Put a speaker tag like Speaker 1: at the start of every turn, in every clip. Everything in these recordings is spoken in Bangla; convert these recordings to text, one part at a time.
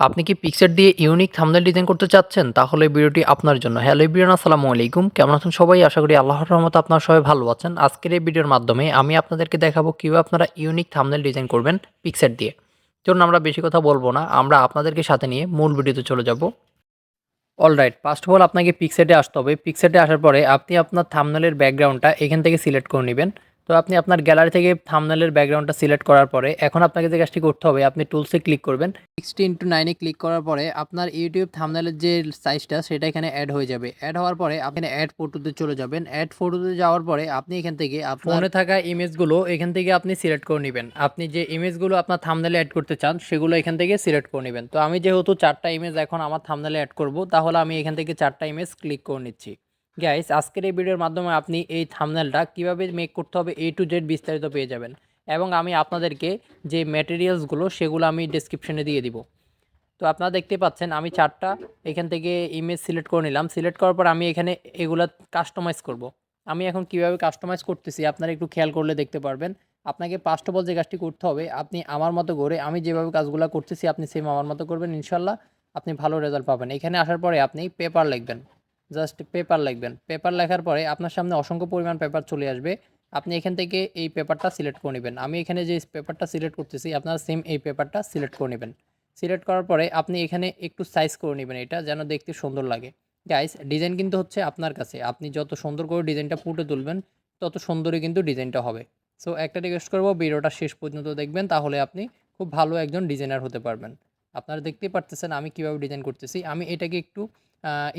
Speaker 1: আপনি কি পিকচার দিয়ে ইউনিক থামনেল ডিজাইন করতে চাচ্ছেন? তাহলে ভিডিওটি আপনার জন্য। হ্যালো এভরিওয়ান আসসালামু আলাইকুম। কেমন আছেন সবাই? আশা করি আল্লাহর রহমতে আপনারা সবাই ভালো আছেন। আজকের এই ভিডিওর মাধ্যমে আমি আপনাদেরকে দেখাবো কীভাবে আপনারা ইউনিক থামনেল ডিজাইন করবেন পিকচার দিয়ে। চলুন আমরা বেশি কথা বলব না, আমরা আপনাদেরকে সাথে নিয়ে মূল ভিডিওতে চলে যাব। অলরাইট ফার্স্ট অফ অল আপনাকে পিকসেটে আসতে হবে। পিকসেটে আসার পরে আপনি আপনার থামনেলের ব্যাকগ্রাউন্ডটা এখান থেকে সিলেক্ট করে নেবেন। তো আপনি আপনার গ্যালারি থেকে থামনেলের ব্যাকগ্রাউন্ডটা সিলেক্ট করার পরে এখন আপনাকে যে কাজটি করতে হবে আপনি টুলসে ক্লিক করবেন। সিক্সটি ইন্টু নাইনে ক্লিক করার পরে আপনার ইউটিউব থামনেলের যে সাইজটা সেটা এখানে অ্যাড হয়ে যাবে। অ্যাড হওয়ার পরে আপনি অ্যাড ফটোতে চলে যাবেন। অ্যাড ফটোতে যাওয়ার পরে আপনি এখান থেকে ফোনে থাকা ইমেজগুলো এখান থেকে আপনি সিলেক্ট করে নেবেন। আপনি যে ইমেজগুলো আপনার থামনেলে অ্যাড করতে চান সেগুলো এখান থেকে সিলেক্ট করে নেবেন। তো আমি যেহেতু চারটা ইমেজ এখন আমার থামনেলে অ্যাড করব তাহলে আমি এখান থেকে চারটা ইমেজ ক্লিক করে নিচ্ছি। গাইস আজকের এই ভিডিওর মাধ্যমে আপনি এই থামনেলটা কীভাবে মেক করতে হবে এ টু জেড বিস্তারিত পেয়ে যাবেন। এবং আমি আপনাদেরকে যে ম্যাটেরিয়ালসগুলো সেগুলো আমি ডিসক্রিপশনে দিয়ে দিব। তো আপনারা দেখতে পাচ্ছেন, আমি চারটা এখান থেকে ইমেজ সিলেক্ট করে নিলাম। সিলেক্ট করার পর আমি এখানে এগুলা কাস্টমাইজ করব। আমি এখন কীভাবে কাস্টমাইজ করতেছি, আপনারা একটু খেয়াল করলে দেখতে পারবেন। আপনাকে ফার্স্ট অফ অল যে কাজটি করতে হবে, আপনি আমার মতো করে, আমি যেভাবে কাজগুলো করতেছি, আপনি সেম আমার মতো করবেন ইনশাল্লাহ আপনি ভালো রেজাল্ট পাবেন। এখানে আসার পরে আপনি পেপার লিখবেন। জাস্ট পেপার লিখবেন। পেপার লেখার পরে আপনার সামনে অসংখ্য পরিমাণ পেপার চলে আসবে। আপনি এখান থেকে এই পেপারটা সিলেক্ট করে নেবেন। আমি এখানে যে পেপারটা সিলেক্ট করতেছি, আপনারা সেম এই পেপারটা সিলেক্ট করে নেবেন। সিলেক্ট করার পরে আপনি এখানে একটু সাইজ করে নেবেন এটা, যেন দেখতে সুন্দর লাগে। গাইস, ডিজাইন কিন্তু হচ্ছে আপনার কাছে। আপনি যত সুন্দর করে ডিজাইনটা ফুটে তুলবেন, তত সুন্দরই কিন্তু ডিজাইনটা হবে। সো, একটা রিকোয়েস্ট করব, ভিডিওটা শেষ পর্যন্ত দেখবেন, তাহলে আপনি খুব ভালো একজন ডিজাইনার হতে পারবেন। আপনারা দেখতেই পারতেছেন আমি কীভাবে ডিজাইন করতেছি। আমি এটাকে একটু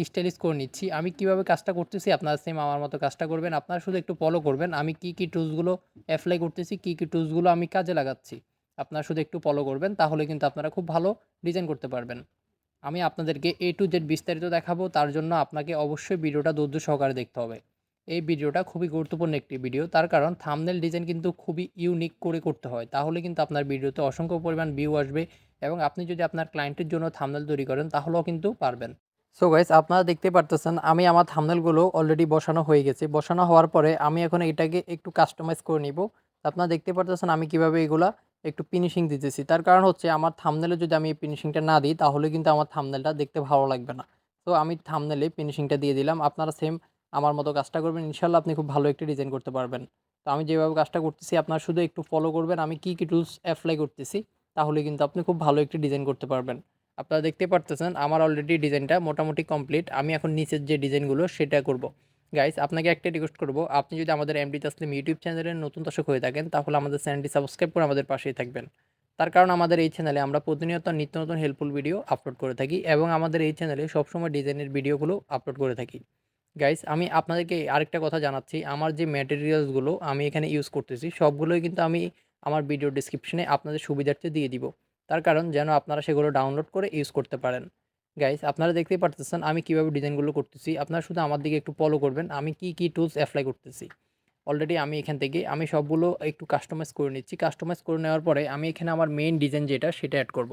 Speaker 1: স্টাইলিশ করে নিচ্ছি। আমি কীভাবে কাজটা করতেছি, আপনারা সেম আমার মতো কাজটা করবেন। আপনারা শুধু একটু ফলো করবেন। আমি কি কি টুলসগুলো অ্যাপ্লাই করতেছি, কি কি টুলসগুলো আমি কাজে লাগাচ্ছি, আপনারা শুধু একটু ফলো করবেন, তাহলে কিন্তু আপনারা খুব ভালো ডিজাইন করতে পারবেন। আমি আপনাদেরকে এ টু জেড বিস্তারিত দেখাবো, তার জন্য আপনাকে অবশ্যই ভিডিওটা ধৈর্য সহকারে দেখতে হবে। এই ভিডিওটা খুবই গুরুত্বপূর্ণ একটি ভিডিও তার কারণ থামনেল ডিজাইন কিন্তু খুবই ইউনিক করে করতে হয়। তাহলে কিন্তু আপনার ভিডিওতে অসংখ্য পরিমাণ ভিউ আসবে এবং আপনি যদি আপনার ক্লায়েন্টের জন্য থামনেল তৈরি করেন, তাহলেও কিন্তু পারবেন। সো গাইস আপনারা দেখতে পারতেছেন, আমি আমার থামনেলগুলো অলরেডি বসানো হয়ে গেছে। বসানো হওয়ার পরে আমি এখন এটাকে একটু কাস্টমাইজ করে নিব। আপনারা দেখতে পারতেছেন আমি কীভাবে এগুলা একটু ফিনিশিং দিতেছি। তার কারণ হচ্ছে আমার থামনেলে যদি আমি ফিনিশিংটা না দিই, তাহলে কিন্তু আমার থামনেলটা দেখতে ভালো লাগবে না। তো আমি থামনেলে ফিনিশিংটা দিয়ে দিলাম। আপনারা সেম আমার মতো কাজটা করবেন। ইনশাল্লাহ আপনি খুব ভালো একটি ডিজাইন করতে পারবেন। তো আমি যেভাবে কাজটা করতেছি, আপনারা শুধু একটু ফলো করবেন। আমি কী কী টুলস অ্যাপ্লাই করতেছি, তাহলে কিন্তু আপনি খুব ভালো একটি ডিজাইন করতে পারবেন। আপনারা দেখতে পারতেছেন, আমার অলরেডি ডিজাইনটা মোটামুটি কমপ্লিট আমি এখন নিচের যে ডিজাইনগুলো সেটা করব। গাইস আপনাকে একটা রিকোয়েস্ট করব, আপনি যদি আমাদের এমডি তাসলিম ইউটিউব চ্যানেলের নতুন দর্শক হয়ে থাকেন, তাহলে আমাদের চ্যানেলটি সাবস্ক্রাইব করে আমাদের পাশেই থাকবেন। তার কারণ আমাদের এই চ্যানেলে আমরা প্রতিনিয়ত নিত্য নতুন হেল্পফুল ভিডিও আপলোড করে থাকি এবং আমাদের এই চ্যানেলে সবসময় ডিজাইনের ভিডিওগুলো আপলোড করে থাকি। গাইস আমি আপনাদেরকে আরেকটা কথা জানাচ্ছি, আমার যে ম্যাটেরিয়ালসগুলো আমি এখানে ইউজ করতেছি, সবগুলোই কিন্তু আমি আমার ভিডিও ডিসক্রিপশনে আপনাদের সুবিধার্থে দিয়ে দিব। তার কারণ যেন আপনারা সেগুলো ডাউনলোড করে ইউজ করতে পারেন। গাইস আপনারা দেখতেই পারতেছেন আমি কীভাবে ডিজাইনগুলো করতেছি। আপনারা শুধু আমার দিকে একটু ফলো করবেন। আমি কি কি টুলস অ্যাপ্লাই করতেছি। অলরেডি আমি এখান থেকে আমি সবগুলো একটু কাস্টমাইজ করে নিচ্ছি। কাস্টমাইজ করে নেওয়ার পরে আমি এখানে আমার মেইন ডিজাইন যেটা সেটা অ্যাড করব।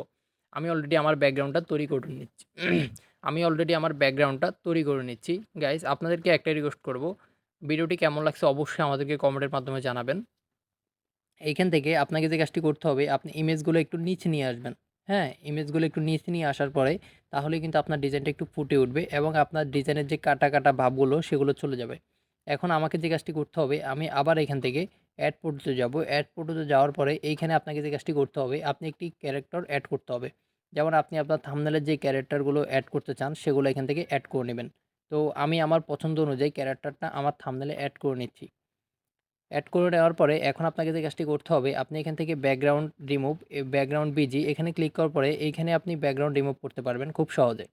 Speaker 1: আমি অলরেডি আমার ব্যাকগ্রাউন্ডটা তৈরি করে নিচ্ছি। আমি অলরেডি আমার ব্যাকগ্রাউন্ডটা তৈরি করে নিচ্ছি। গাইস আপনাদেরকে একটা রিকোয়েস্ট করব। ভিডিওটি কেমন লাগছে অবশ্যই আমাদেরকে কমেন্টের মাধ্যমে জানাবেন। এইখান থেকে আপনাকে যে কাজটি করতে হবে, আপনি ইমেজগুলো একটু নিচে নিয়ে আসবেন। হ্যাঁ ইমেজগুলো একটু নিচে নিয়ে আসার পরে তাহলে কিন্তু আপনার ডিজাইনটা একটু ফুটে উঠবে এবং আপনার ডিজাইনের যে কাটা কাটা ভাবগুলো সেগুলো চলে যাবে। এখন আমাকে যে কাজটি করতে হবে, আমি আবার এখান থেকে অ্যাড পোর্টতে যাব। অ্যাড পোর্টতে যাওয়ার পরে এইখানে আপনাকে যে কাজটি করতে হবে, আপনি একটি ক্যারেক্টার অ্যাড করতে হবে। যেমন আপনি আপনার থামনেলের যে ক্যারেক্টারগুলো অ্যাড করতে চান, সেগুলো এখান থেকে অ্যাড করে নেবেন। তো আমি আমার পছন্দ অনুযায়ী ক্যারেক্টারটা আমার থামনেলে অ্যাড করে নিচ্ছি। অ্যাড করে নেওয়ার পরে এখন আপনাকে যে কাজটি করতে হবে, আপনি এখান থেকে ব্যাকগ্রাউন্ড রিমুভ ব্যাকগ্রাউন্ড বিজি এখানে ক্লিক করার পরে এইখানে আপনি ব্যাকগ্রাউন্ড রিমুভ করতে পারবেন খুব সহজে।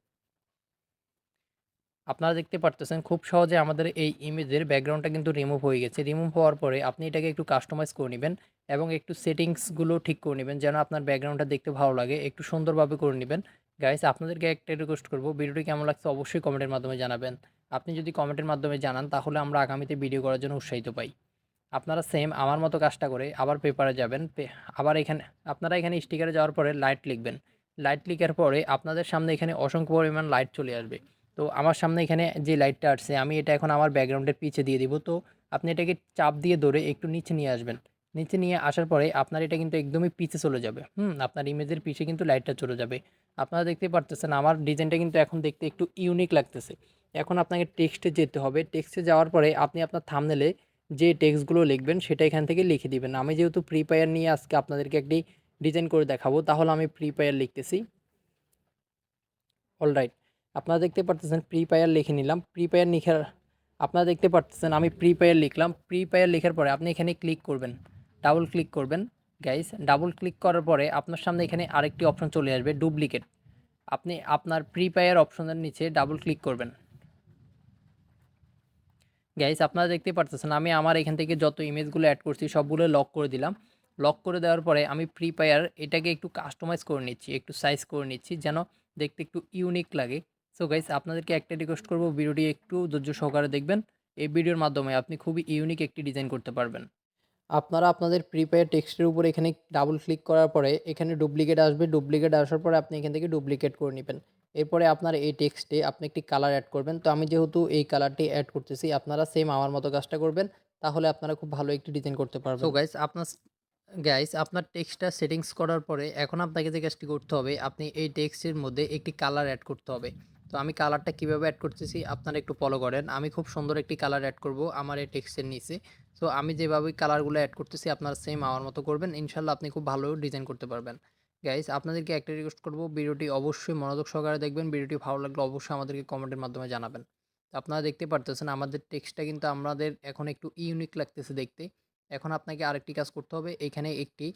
Speaker 1: আপনারা দেখতে পারতেছেন খুব সহজে আমাদের এই ইমেজের ব্যাকগ্রাউন্ডটা কিন্তু রিমুভ হয়ে গেছে। রিমুভ হওয়ার পরে আপনি এটাকে একটু কাস্টমাইজ করে নেবেন এবং একটু সেটিংসগুলো ঠিক করে নেবেন যেন আপনার ব্যাকগ্রাউন্ডটা দেখতে ভালো লাগে। একটু সুন্দরভাবে করে নেবেন। গাইস আপনাদেরকে একটা রিকোয়েস্ট করব, ভিডিওটি কেমন লাগছে অবশ্যই কমেন্টের মাধ্যমে জানাবেন। আপনি যদি কমেন্টের মাধ্যমে জানান, তাহলে আমরা আগামীতে ভিডিও করার জন্য উৎসাহিত পাই। আপনারা সেম আমার মতো কাজটা করে আবার পেপারে যাবেন আবার এখানে, আপনারা এখানে স্টিকারে যাওয়ার পরে লাইট লিখবেন। লাইট লিখার পরে আপনাদের সামনে এখানে অসংখ্য পরিমাণ লাইট চলে আসবে। তো আমার সামনে এখানে যে লাইটটা আসছে, আমি এটা এখন আমার ব্যাকগ্রাউন্ডের পিছে দিয়ে দিব। তো আপনি এটাকে চাপ দিয়ে ধরে একটু নিচে নিয়ে আসবেন। নিচে নিয়ে আসার পরে আপনার এটা কিন্তু একদমই পিছে চলে যাবে। হুম, আপনার ইমেজের পিছে কিন্তু লাইটটা চলে যাবে। আপনারা দেখতে পারতেছেন আমার ডিজাইনটা কিন্তু এখন দেখতে একটু ইউনিক লাগতেছে। এখন আপনাকে টেক্সটে যেতে হবে। টেক্সটে যাওয়ার পরে আপনি আপনার থামনেলে যে টেক্সটগুলো লিখবেন সেটা এখান থেকে লিখে দিবেন। আমি যেহেতু ফ্রি ফায়ার নিয়ে আজকে আপনাদেরকে একটি ডিজাইন করে দেখাবো, তাহলে আমি ফ্রি ফায়ার লিখতেছি অলরাইট আপনারা দেখতে পারতেছেন প্রি পায়ার লিখে নিলাম। প্রি পায়ার লিখার, আপনারা দেখতে পারতেছেন আমি প্রি পায়ার লিখলাম। প্রি পায়ার লেখার পরে আপনি এখানে ক্লিক করবেন। ডাবল ক্লিক করবেন। গাইস ডাবল ক্লিক করার পরে আপনার সামনে এখানে আরেকটি অপশন চলে আসবে ডুপ্লিকেট আপনি আপনার প্রি পায়ার অপশনের নিচে ডাবল ক্লিক করবেন। গাইস আপনারা দেখতে পারতেছেন, আমি আমার এখান থেকে যত ইমেজগুলো অ্যাড করছি, সবগুলো লক করে দিলাম। লক করে দেওয়ার পরে আমি ফ্রি ফায়ার এটাকে একটু কাস্টমাইজ করে নিচ্ছি, একটু সাইজ করে নিচ্ছি, যেন দেখতে একটু ইউনিক লাগে। সো গাইস আপনাদেরকে একটা রিকোয়েস্ট করব, ভিডিওটি একটু ধৈর্য সহকারে দেখবেন। এই ভিডিওর মাধ্যমে আপনি খুবই ইউনিক একটি ডিজাইন করতে পারবেন। আপনারা আপনাদের প্রিপেয়ার টেক্সটের উপর এখানে ডাবল ক্লিক করার পরে এখানে ডুপ্লিকেট আসবে। ডুপ্লিকেট আসার পরে আপনি এখান থেকে ডুপ্লিকেট করে নেবেন। এরপরে আপনার এই টেক্সটে আপনি একটি কালার অ্যাড করবেন। তো আমি যেহেতু এই কালারটি অ্যাড করতেছি, আপনারা সেম আমার মতো কাজটা করবেন, তাহলে আপনারা খুব ভালো একটি ডিজাইন করতে পারবেন। তো গাইস আপনার গাইস আপনার টেক্সটটা সেটিংস করার পরে এখন আপনাকে যে কাজটি করতে হবে, আপনি এই টেক্সটের মধ্যে একটি কালার অ্যাড করতে হবে। তো আমি কালারটা কীভাবে অ্যাড করতেছি, আপনারা একটু ফলো করেন। আমি খুব সুন্দর একটি কালার অ্যাড করব আমার এই টেক্সটের নিচে। তো আমি যেভাবে কালারগুলো অ্যাড করতেছি, আপনারা সেম আমার মতো করবেন। ইনশাল্লাহ আপনি খুব ভালো ডিজাইন করতে পারবেন। গাইস আপনাদেরকে একটা রিকোয়েস্ট করব। ভিডিওটি অবশ্যই মনোযোগ সহকারে দেখবেন। ভিডিওটি ভালো লাগলে অবশ্যই আমাদেরকে কমেন্টের মাধ্যমে জানাবেন। তো আপনারা দেখতে পারতেছেন, আমাদের টেক্সটটা কিন্তু আমাদের এখন একটু ইউনিক লাগতেছে দেখতে। এখন আপনাকে আরেকটি কাজ করতে হবে। এখানে একটি,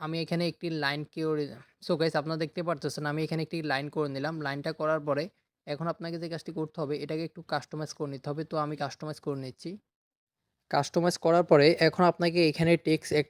Speaker 1: আমি এখানে একটি লাইন করে সো গাইস আপনারা দেখতে পারতেছেন, আমি এখানে একটি লাইন করে নিলাম। লাইনটা করার পরে এখন আপনাকে যে কাজটি করতে হবে, এটাকে একটু কাস্টমাইজ করে নিতে হবে। তো আমি কাস্টমাইজ করে নিচ্ছি। কাস্টমাইজ করার পরে এখন আপনাকে এখানে টেক্স এক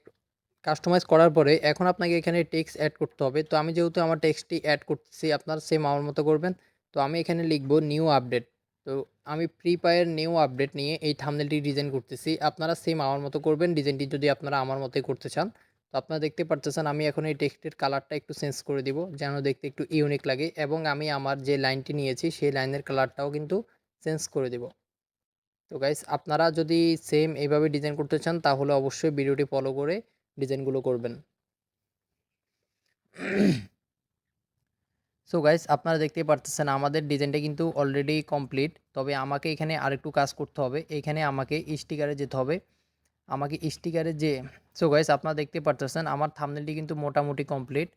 Speaker 1: কাস্টমাইজ করার পরে এখন আপনাকে এখানে টেক্সট অ্যাড করতে হবে। তো আমি যেহেতু আমার টেক্সটটি অ্যাড করতেছি, আপনার সেম আমার মতো করবেন। তো আমি এখানে লিখব নিউ আপডেট তো আমি ফ্রি ফায়ার নিউ আপডেট নিয়ে এই থামনেলটি ডিজাইন করতেছি। আপনারা সেম আমার মতো করবেন ডিজাইনটি যদি আপনারা আমার মতোই করতে চান। তো আপনারা দেখতে পারতেছেন আমি এখন এই টেক্সটের কালারটা একটু চেঞ্জ করে দিব, যেন দেখতে একটু ইউনিক লাগে এবং আমি আমার যে লাইনটি নিয়েছি, সেই লাইনের কালারটাও কিন্তু চেঞ্জ করে দেব। তো গাইস আপনারা যদি সেম এইভাবে ডিজাইন করতে চান, তাহলে অবশ্যই ভিডিওটি ফলো করে ডিজাইনগুলো করবেন। সো গাইস আপনারা দেখতে পারতেছেন আমাদের ডিজাইনটা কিন্তু অলরেডি কমপ্লিট তবে আমাকে এখানে আরেকটু কাজ করতে হবে। এখানে আমাকে স্টিকারে যেতে হবে। আমাকে স্টিকারে যে সো গাইস আপনারা দেখতে পারতেছেন আমার থামনেলটি কিন্তু মোটামুটি কমপ্লিট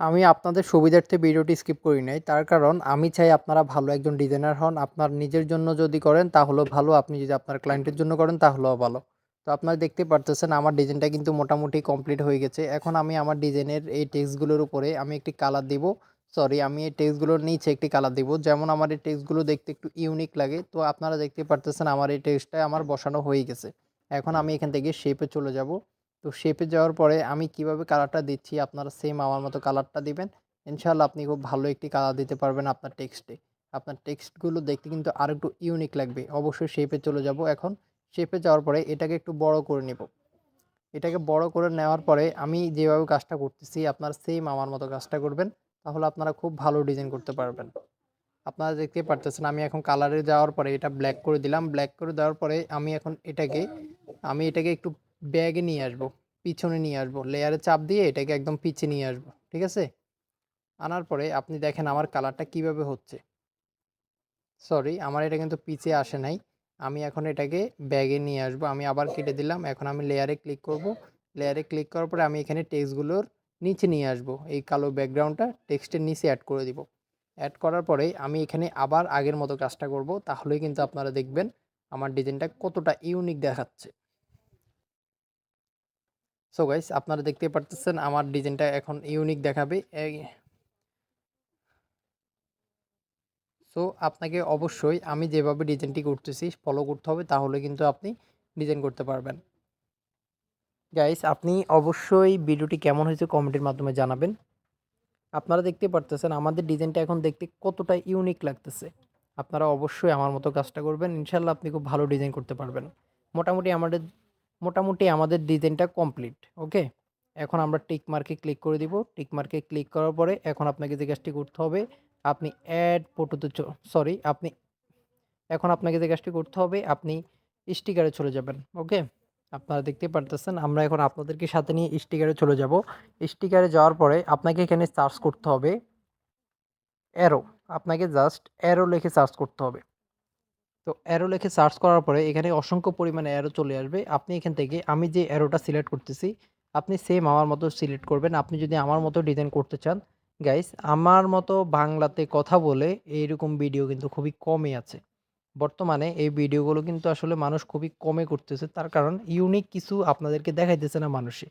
Speaker 1: আমি আপনাদের সুবিধার্থে ভিডিওটি স্কিপ করি নাই, তার কারণ আমি চাই আপনারা ভালো একজন ডিজাইনার হন। আপনার নিজের জন্য যদি করেন, তাহলেও ভালো। আপনি যদি আপনার ক্লায়েন্টের জন্য করেন, তাহলেও ভালো। তো আপনারা দেখতে পারতেছেন আমার ডিজাইনটা কিন্তু মোটামুটি কমপ্লিট হয়ে গেছে। এখন আমি আমার ডিজাইনের এই টেক্সটগুলোর উপরে আমি একটি কালার দিব। সরি আমি এই টেক্সটগুলোর নিচে একটি কালার দিব। যেমন আমার এই টেক্সটগুলো দেখতে একটু ইউনিক লাগে, তো আপনারা দেখতে পারতেছেন আমার এই টেক্সটটা আমার বসানো হয়ে গেছে। এখন আমি এখান থেকে শেপে চলে যাব। তো শেপে যাওয়ার পরে আমি কীভাবে কালারটা দিচ্ছি, আপনারা সেম আমার মতো কালারটা দিবেন। ইনশাল্লাহ আপনি খুব ভালো একটি কালার দিতে পারবেন আপনার টেক্সটে আপনার টেক্সটগুলো দেখতে কিন্তু আর একটু ইউনিক লাগবে। অবশ্যই শেপে চলে যাব এখন। শেপে যাওয়ার পরে এটাকে একটু বড় করে নেব। এটাকে বড় করে নেওয়ার পরে আমি যেভাবে কাজটা করতেছি, আপনারা সেম আমার মতো কাজটা করবেন, তাহলে আপনারা খুব ভালো ডিজাইন করতে পারবেন। আপনারা দেখতে পারতেছেন, আমি এখন কালারে যাওয়ার পরে এটা ব্ল্যাক করে দিলাম। ব্ল্যাক করে দেওয়ার পরে আমি এখন এটাকে, আমি এটাকে একটু ব্যাগে নিয়ে আসব, পিছনে নিয়ে আসব লেয়ারে চাপ দিয়ে এটাকে একদম পিছে নিয়ে আসব, ঠিক আছে? আনার পরে আপনি দেখেন আমার কালারটা কীভাবে হচ্ছে। সরি আমার এটা কিন্তু পিছে আসে নাই। আমি এখন এটাকে ব্যাগে নিয়ে আসব। আমি আবার কেটে দিলাম। এখন আমি লেয়ারে ক্লিক করব। লেয়ারে ক্লিক করার পরে আমি এখানে টেক্সটগুলোর নিচে নিয়ে আসব। এই কালো ব্যাকগ্রাউন্ডটা টেক্সটের নিচে অ্যাড করে দিব। অ্যাড করার পরে আমি এখানে আবার আগের মতো কাজটা করব। তাহলেই কিন্তু আপনারা দেখবেন আমার ডিজাইনটা কতটা ইউনিক দেখাচ্ছে। সো গাইস আপনারা দেখতে পারতেছেন আমার ডিজাইনটা এখন ইউনিক দেখাবে। সো আপনাকে অবশ্যই আমি যেভাবে ডিজাইনটি করতেছি ফলো করতে হবে, তাহলে কিন্তু আপনি ডিজাইন করতে পারবেন। গাইস আপনি অবশ্যই ভিডিওটি কেমন হয়েছে কমেন্টের মাধ্যমে জানাবেন। আপনারা দেখতে পারতেছেন আমাদের ডিজাইনটা এখন দেখতে কতটা ইউনিক লাগতেছে। আপনারা অবশ্যই আমার মতো কাজটা করবেন ইনশাল্লাহ আপনি খুব ভালো ডিজাইন করতে পারবেন। মোটামুটি আমাদের মোটামুটি আমাদের ডিজাইনটা কমপ্লিট ওকে এখন আমরা টিক মার্কে ক্লিক করে দিব। টিক মার্কে ক্লিক করার পরে এখন আপনাকে যে কাজটি করতে হবে আপনি অ্যাড ফটোতে সরি আপনি এখন আপনাকে যে কাজটি করতে হবে, আপনি স্টিকারে চলে যাবেন ওকে আপনারা দেখতে পারতেছেন, আমরা এখন আপনাদেরকে সাথে নিয়ে স্টিকারে চলে যাব। স্টিকারে যাওয়ার পরে আপনাকে এখানে সার্চ করতে হবে অ্যারো আপনাকে জাস্ট অ্যারো লিখে সার্চ করতে হবে। তো অ্যারো লিখে সার্চ করার পরে এখানে অসংখ্য পরিমাণে অ্যারো চলে আসবে। আপনি এখান থেকে, আমি যে অ্যারোটা সিলেক্ট করতেছি, আপনি সেম আমার মতো সিলেক্ট করবেন। আপনি যদি আমার মতো ডিজাইন করতে চান গাইস আমার মতো বাংলাতে কথা বলে এইরকম ভিডিও কিন্তু খুবই কমই আছে। বর্তমানে এই ভিডিওগুলো কিন্তু আসলে মানুষ খুবই কমে করতেছে, তার কারণ ইউনিক কিছু আপনাদেরকে দেখাইতেছে না মানুষে।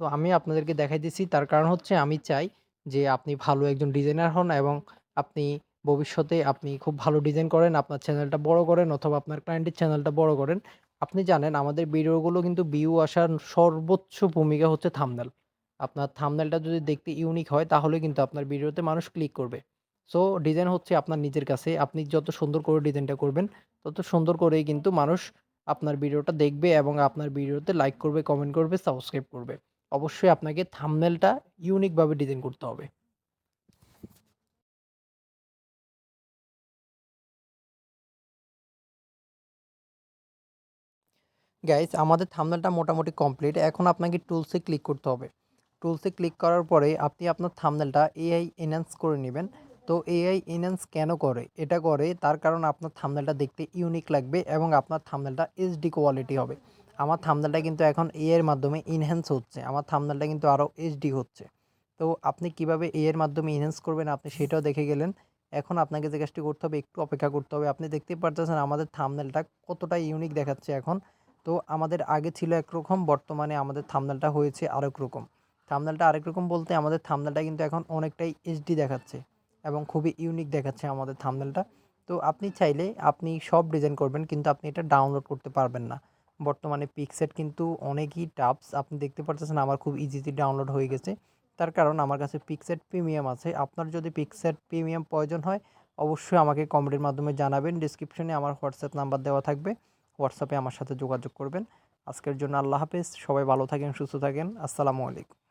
Speaker 1: তো আমি আপনাদেরকে দেখাইতেছি, তার কারণ হচ্ছে আমি চাই যে আপনি ভালো একজন ডিজাইনার হন এবং আপনি ভবিষ্যতে আপনি খুব ভালো ডিজাইন করেন, আপনার চ্যানেলটা বড় করেন অথবা আপনার ক্লায়েন্টের চ্যানেলটা বড় করেন। আপনি জানেন আমাদের ভিডিওগুলো কিন্তু ভিউ আসার সর্বোচ্চ ভূমিকা হচ্ছে থাম্বনেল আপনার থামনেলটা যদি দেখতে ইউনিক হয়, তাহলে কিন্তু আপনার ভিডিওতে মানুষ ক্লিক করবে। সো ডিজাইন হচ্ছে আপনার নিজের কাছে। আপনি যত সুন্দর করে ডিজাইনটা করবেন, তত সুন্দর করেই কিন্তু মানুষ আপনার ভিডিওটা দেখবে এবং আপনার ভিডিওতে লাইক করবে কমেন্ট করবে সাবস্ক্রাইব করবে। অবশ্যই আপনাকে থামনেলটা ইউনিকভাবে ডিজাইন করতে হবে। গাইস আমাদের থামনেলটা মোটামুটি কমপ্লিট এখন আপনাকে টুলসে ক্লিক করতে হবে। টুলসে ক্লিক করার পরে আপনি আপনার থামনেলটা এআই এনহ্যান্স করে নেবেন। তো এআই এনহ্যান্স কেন করে? এটা করে তার কারণ আপনার থামনেলটা দেখতে ইউনিক লাগবে এবং আপনার থাম্বনেলটা এইচডি কোয়ালিটি হবে। আমার থাম্বনেলটা কিন্তু এখন এআই এর মাধ্যমে এনহ্যান্স হচ্ছে। আমার থামনেলটা কিন্তু আরও এইচডি হচ্ছে। তো আপনি কীভাবে এর মাধ্যমে এনহ্যান্স করবেন? আপনি সেটাও দেখে গেলেন। এখন আপনাকে যে কাজটি করতে হবে, একটু অপেক্ষা করতে হবে। আপনি দেখতেই পারতেছেন আমাদের থামনেলটা কতটা ইউনিক দেখাচ্ছে এখন। তো আমাদের আগে ছিল একরকম, বর্তমানে আমাদের থাম্বনেলটা হয়েছে আরেক রকম। থাম্বনেলটা আরেক রকম বলতে আমাদের থাম্বনেলটা কিন্তু এখন অনেকটাই এইচডি দেখাচ্ছে এবং খুবই ইউনিক দেখাচ্ছে আমাদের থাম্বনেলটা তো আপনি চাইলে আপনি সব ডিজাইন করবেন কিন্তু আপনি এটা ডাউনলোড করতে পারবেন না। বর্তমানে পিকসেট কিন্তু অনেকই টাপস আপনি দেখতে পাচ্ছেন আমার খুব ইজিতে ডাউনলোড হয়ে গেছে। তার কারণ আমার কাছে পিকসেট প্রিমিয়াম আছে। আপনার যদি পিকসেট প্রিমিয়াম প্রয়োজন হয়, অবশ্যই আমাকে কমেন্টের মাধ্যমে জানাবেন। ডিসক্রিপশনে আমার হোয়াটসঅ্যাপ নাম্বার দেওয়া থাকবে। হোয়াটসঅ্যাপে আমার সাথে যোগাযোগ করবেন। আজকের জন্য আল্লাহ হাফেজ। সবাই ভালো থাকেন, সুস্থ থাকেন। আসসালামু আলাইকুম।